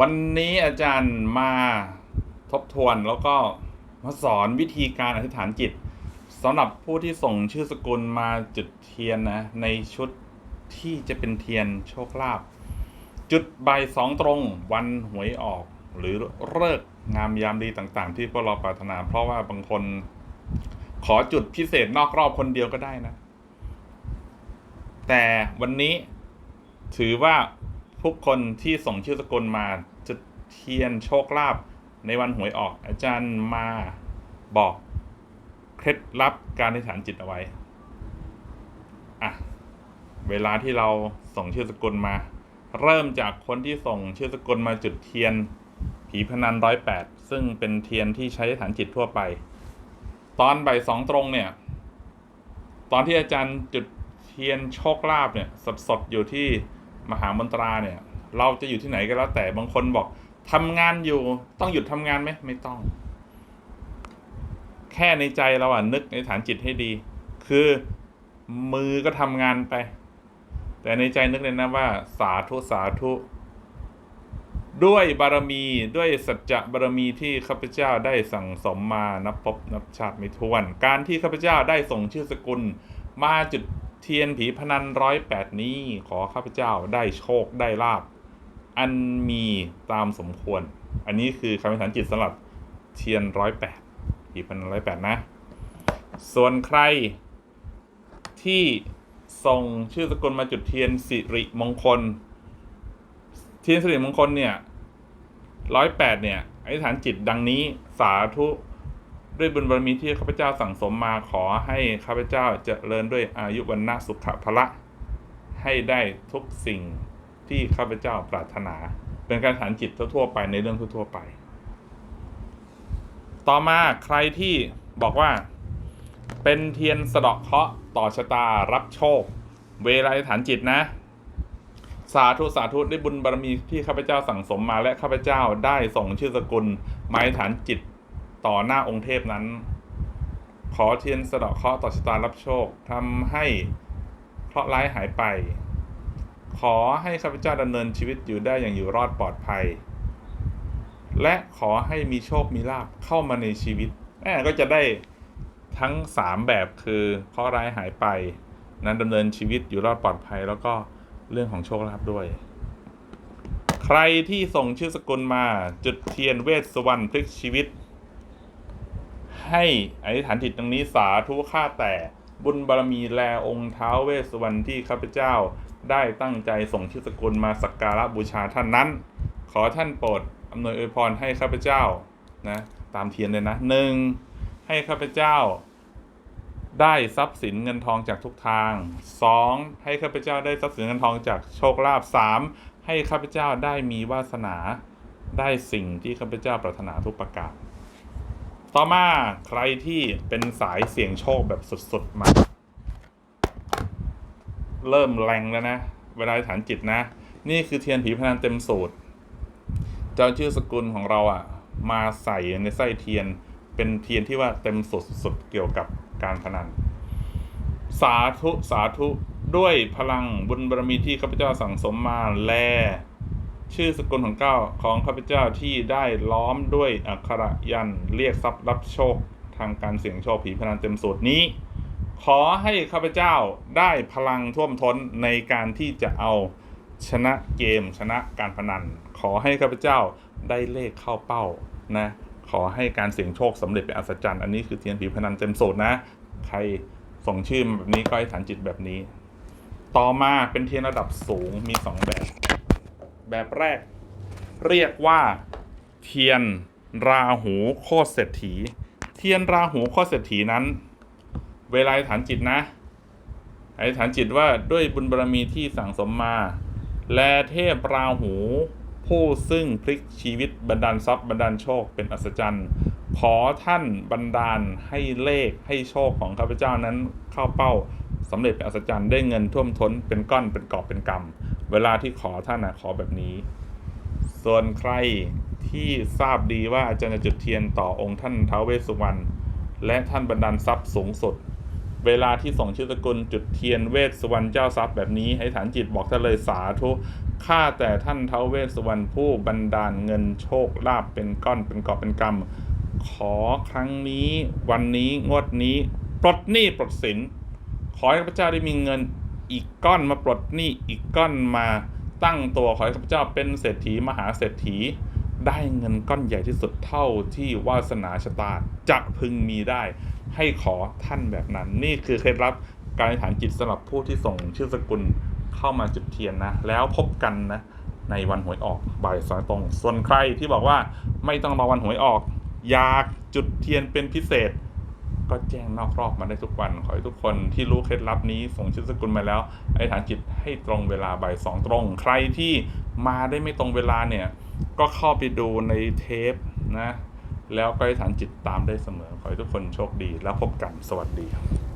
วันนี้อาจารย์มาทบทวนแล้วก็มาสอนวิธีการอธิษฐานจิตสำหรับผู้ที่ส่งชื่อสกุลมาจุดเทียนนะ ในชุดที่จะเป็นเทียนโชคลาภจุดใบสองตรงวันหวยออก หรือเลิกงามยามดีต่างๆ ที่พวกเราปรารถนา เพราะว่าบางคนขอจุดพิเศษนอกรอบคนเดียวก็ได้นะ แต่วันนี้ถือว่า ทุกคนที่ส่งชื่อสกุลมาจุดเทียนโชคลาภในวันหวยออก อาจารย์มาบอกเคล็ดลับการอธิษฐานจิตเอาไว้อะเวลาที่เราส่งชื่อสกุลมา เริ่มจากคนที่ส่งชื่อสกุลมาจุดเทียน ผีพนันร้อยแปดซึ่งเป็นเทียนที่ใช้อธิษฐานจิตทั่วไป ตอนบ่ายสองตรงเนี่ย ตอนที่อาจารย์จุดเทียนโชคลาภเนี่ยสดๆอยู่ที่ มหามนตราเนี่ย เราจะอยู่ที่ไหนก็แล้วแต่บางคนบอกทำงานอยู่ต้องหยุดทำงานไหมไม่ต้อง แค่ในใจเราอะนึกในฐานจิตให้ดี คือมือก็ทำงานไป แต่ในใจนึกเลยนะว่า สาธุสาธุ ด้วยบารมีด้วยสัจจะบารมีที่ข้าพเจ้าได้สั่งสมมานับพบนับชาติไม่ถ้วน การที่ข้าพเจ้าได้ส่งชื่อสกุลมาจุด เทียนผีพนันร้อยแปดนี้ขอข้าพเจ้าได้โชคได้ลาบ อันมีตามสมควร อันนี้คือคำอธิษฐานจิตสำหรับเทียนร้อยแปดผีพนันร้อยแปดนะ ส่วนใครที่ส่งชื่อสกุลมาจุดเทียนสิริมงคล เทียนสิริมงคลเนี่ยร้อยแปดเนี่ยอธิษฐานจิตดังนี้สาธุ ด้วยบุญบารมีที่ข้าพเจ้าสั่งสมมาขอให้ข้าพเจ้าเจริญด้วยอายุวันนะสุขภละให้ได้ทุกสิ่งที่ข้าพเจ้าปรารถนา เป็นการฐานจิตทั่วๆไปในเรื่องทั่วๆไป ต่อมาใครที่บอกว่า เป็นเทียนสะเดาะเคาะต่อชะตารับโชค เวลาฐานจิตนะ สาธุสาธุได้บุญบารมีที่ข้าพเจ้าสั่งสมมาและข้าพเจ้าได้ส่งชื่อสกุลหมายฐานจิต ต่อหน้าองค์เทพนั้น ขอเทียนสะเดาะเคราะห์ต่อชะตารับโชคทำให้เคราะห์ร้ายหายไป ขอให้ข้าพเจ้าดำเนินชีวิตอยู่ได้อย่างอยู่รอดปลอดภัย และขอให้มีโชคมีลาภเข้ามาในชีวิตแม่ก็จะได้ทั้ง 3 แบบคือเคราะห์ร้ายหายไป นั้นดำเนินชีวิตอยู่รอดปลอดภัย แล้วก็เรื่องของโชคลาภด้วย ใครที่ส่งชื่อสกุลมาจุดเทียนเวสวรรณพลิกชีวิต ให้อธิษฐานจิตตรงนี้สาธุข้าแต่ บุญบารมีแลองค์เท้าเวสสวรรณที่ข้าพเจ้าได้ตั้งใจส่งชื่อสกุลมาสักการะบูชาท่านนั้น ขอท่านโปรดอำนวยอวยพรให้ข้าพเจ้านะตามเทียนเลยนะหนึ่งให้ข้าพเจ้า ได้ทรัพย์สินเงินทองจากทุกทาง 2. ให้ข้าพเจ้าได้ทรัพย์สินเงินทองจากโชคลาภ 3. ให้ข้าพเจ้าได้มีวาสนาได้สิ่งที่ข้าพเจ้าปรารถนาทุกประการ ต่อมาใครที่เป็นสายเสี่ยงโชคแบบสุดๆมา เริ่มแรงแล้วนะ เวลาฐานจิตนะ นี่คือเทียนผีพนันเต็มสูตร เจ้าชื่อสกุลของเราอะ่ะ มาใส่ในไส้เทียน เป็นเทียนที่ว่าเต็มสุดสุดเกี่ยวกับการพนัน สาธุสาธุด้วยพลังบุญบารมีที่ข้าพเจ้าสั่งสมมาแล ชื่อสกุลของเก้าของข้าพเจ้าที่ได้ล้อมด้วยอักขระยันเรียกทรัพย์รับโชคทางการเสี่ยงโชคผีพนันเต็มสูตรนี้ ขอให้ข้าพเจ้าได้พลังท่วมท้นในการที่จะเอาชนะเกมชนะการพนัน ขอให้ข้าพเจ้าได้เลขเข้าเป้านะขอให้การเสี่ยงโชคสำเร็จเป็นอัศจรรย์อันนี้คือเทียนผีพนันเต็มสูตรนะ ใครส่งชื่อมาแบบนี้ก็ให้ฐานจิตแบบนี้ ต่อมาเป็นเทียนระดับสูงมีสองแบบ แบบแรก เรียกว่าเทียนราหูโคตรเศรษฐี เทียนราหูโคตรเศรษฐีนั้น เวลาฐานจิตนะอธิษฐานจิตว่าด้วยบุญบารมีที่สั่งสมมา แลเทพราหู ผู้ซึ่งพลิกชีวิตบันดาลทรัพย์บันดาลโชคเป็นอัศจรรย์ ขอท่านบันดาลให้เลขให้โชคของข้าพเจ้านั้นเข้าเป้าสำเร็จเป็นอัศจรรย์ได้เงินท่วมท้นเป็นก้อนเป็นกอบเป็นกำ เวลาที่ขอท่านนะขอแบบนี้ ส่วนใครที่ทราบดีว่าอาจารย์จะจุดเทียนต่อองค์ท่านท้าวเวสสุวรรณและท่านบันดาลทรัพย์สูงสุด เวลาที่ส่งชื่อสกุลจุดเทียนเวสสุวรรณเจ้าทรัพย์แบบนี้ให้ฐานจิตบอกท่านเลยสาธุข้าแต่ท่านท้าวเวสสุวรรณผู้บันดาลเงินโชคลาภเป็นก้อนเป็นกอบเป็นกำขอครั้งนี้วันนี้งวดนี้ปลดหนี้ปลดสิน ขอให้ข้าพเจ้าได้มีเงิน อีกก้อนมาปลดหนี้อีกก้อนมาตั้งตัวขอให้ข้าพเจ้าเป็นเศรษฐีมหาเศรษฐี ได้เงินก้อนใหญ่ที่สุดเท่าที่วาสนาชะตาจะพึงมีได้ ให้ขอท่านแบบนั้น นี่คือเคล็ดลับการอธิษฐานจิตสำหรับผู้ที่ส่งชื่อสกุลเข้ามาจุดเทียนนะ แล้วพบกันนะ ในวันหวยออกบ่ายสองตรง ส่วนใครที่บอกว่าไม่ต้องรอวันหวยออก อยากจุดเทียนเป็นพิเศษ ก็แจ้งนอกรอบมาได้ทุกวัน ขอให้ทุกคนที่รู้เคล็ดลับนี้ส่งชื่อสกุลมาแล้วไอ้ฐานจิตให้ตรงเวลาบ่ายสองตรง ใครที่มาได้ไม่ตรงเวลาเนี่ย ก็เข้าไปดูในเทปนะ แล้วก็ไอ้ฐานจิตตามได้เสมอ ขอให้ทุกคนโชคดีแล้วพบกันสวัสดีครับ